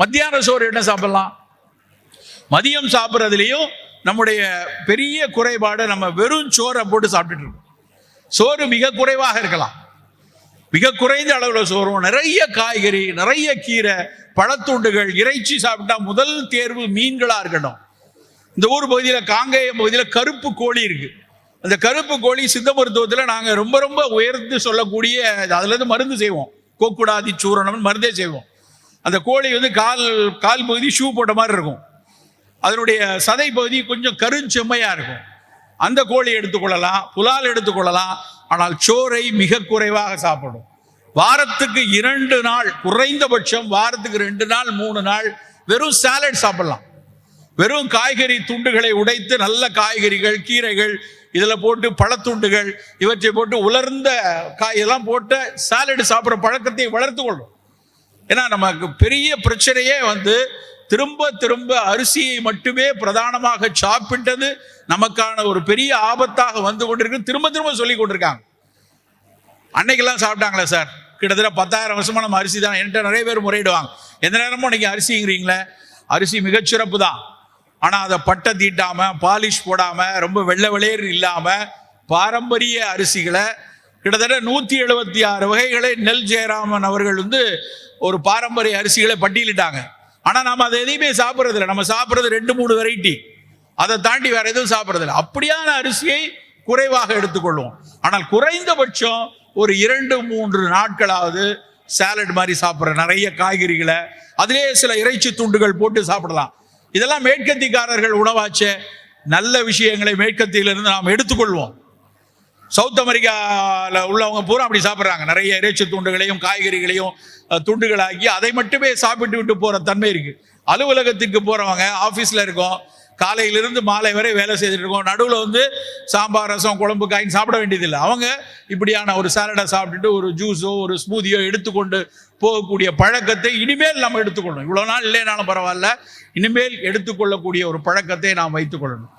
மத்தியான சோறு என்ன சாப்பிடலாம்? மதியம் சாப்பிட்றதுலையும் நம்முடைய பெரிய குறைபாடு நம்ம வெறும் சோறை போட்டு சாப்பிட்டுட்டு இருக்கோம். சோறு மிக குறைவாக இருக்கலாம். மிக குறைந்த அளவில் சோறும். நிறைய காய்கறி நிறைய கீரை பழத்துண்டுகள் இறைச்சி சாப்பிட்டா முதல் தேர்வு மீன்களாக இருக்கட்டும். இந்த ஊர் பகுதியில் காங்கேயம் பகுதியில் கருப்பு கோழி இருக்கு. அந்த கருப்பு கோழி சித்த மருத்துவத்தில் நாங்கள் ரொம்ப ரொம்ப உயர்ந்து சொல்லக்கூடிய அதுலேருந்து மருந்து செய்வோம். கோக்குடாதி சூரணம்னு மருந்தே செய்வோம். அந்த கோழி வந்து கால் கால் பகுதி ஷூ போட்ட மாதிரி இருக்கும். அதனுடைய சதை பகுதி கொஞ்சம் கருஞ்செம்மையாக இருக்கும். அந்த கோழி எடுத்துக்கொள்ளலாம் புலால் எடுத்துக்கொள்ளலாம் ஆனால் சோறை மிக குறைவாக சாப்பிடும். வாரத்துக்கு இரண்டு நாள் குறைந்தபட்சம் வாரத்துக்கு ரெண்டு நாள் மூணு நாள் வெறும் சாலட் சாப்பிடலாம். வெறும் காய்கறி துண்டுகளை உடைத்து நல்ல காய்கறிகள் கீரைகள் இதில் போட்டு பழத்துண்டுகள் இவற்றை போட்டு உலர்ந்த காய் எல்லாம் போட்டு சாலட் சாப்பிட்ற பழக்கத்தை வளர்த்து கொள்ளும். ஏன்னா நமக்கு பெரிய பிரச்சனையே வந்து திரும்ப திரும்ப அரிசியை மட்டுமே பிரதானமாக சாப்பிட்டது நமக்கான ஒரு பெரிய ஆபத்தாக வந்து கொண்டிருக்கு திரும்ப திரும்ப சொல்லி கொண்டிருக்காங்க. அன்னைக்கெல்லாம் சாப்பிட்டாங்களே சார். கிட்டத்தட்ட பத்தாயிரம் வருஷமா நம்ம அரிசி தான். என்கிட்ட நிறைய பேர் முறையிடுவாங்க. எந்த நேரமும் நீங்க அரிசிங்கிறீங்களே. அரிசி மிகச்சிறப்பு தான். ஆனா அதை பட்டை தீட்டாம பாலிஷ் போடாம ரொம்ப வெள்ளை வெளியேறு இல்லாம பாரம்பரிய அரிசிகளை கிட்டத்தட்ட நூத்தி எழுபத்தி ஆறு வகைகளை நெல் ஜெயராமன் அவர்கள் வந்து ஒரு பாரம்பரிய அரிசிகளை பட்டியலிட்டாங்க. ஆனா நம்ம அதை எதையுமே சாப்பிட்றது இல்லை நம்ம சாப்பிட்றது ரெண்டு மூணு வெரைட்டி அதை தாண்டி வேற எதுவும் சாப்பிட்றது இல்லை அப்படியான அரிசியை குறைவாக எடுத்துக்கொள்வோம். ஆனால் குறைந்தபட்சம் ஒரு இரண்டு மூன்று நாட்களாவது சாலட் மாதிரி சாப்பிட்ற நிறைய காய்கறிகளை அதிலே சில இறைச்சி துண்டுகள் போட்டு சாப்பிடலாம். இதெல்லாம் மேற்கத்திக்காரர்கள் உணவாச்சே. நல்ல விஷயங்களை மேற்கத்தியிலிருந்து நாம் எடுத்துக்கொள்வோம். சவுத் அமெரிக்காவில் உள்ளவங்க பூரா அப்படி சாப்பிட்றாங்க. நிறைய இறைச்சி துண்டுகளையும் காய்கறிகளையும் துண்டுகளாக்கி அதை மட்டுமே சாப்பிட்டு விட்டு போகிற தன்மை இருக்குது அலுவலகத்துக்கு போகிறவங்க ஆஃபீஸில் இருக்கோம். காலையிலிருந்து மாலை வரை வேலை செய்துட்டு இருக்கோம். நடுவில் வந்து சாம்பார் ரசம் குழம்பு காயின் சாப்பிட வேண்டியதில்லை. அவங்க இப்படியான ஒரு சாலடை சாப்பிட்டுட்டு ஒரு ஜூஸோ ஒரு ஸ்மூதியோ எடுத்துக்கொண்டு போகக்கூடிய பழக்கத்தை இனிமேல் நம்ம எடுத்துக்கொள்ளணும். இவ்வளோ நாள் இல்லைனாலும் பரவாயில்ல. இனிமேல் எடுத்துக்கொள்ளக்கூடிய ஒரு பழக்கத்தை நாம் வைத்துக்கொள்ளணும்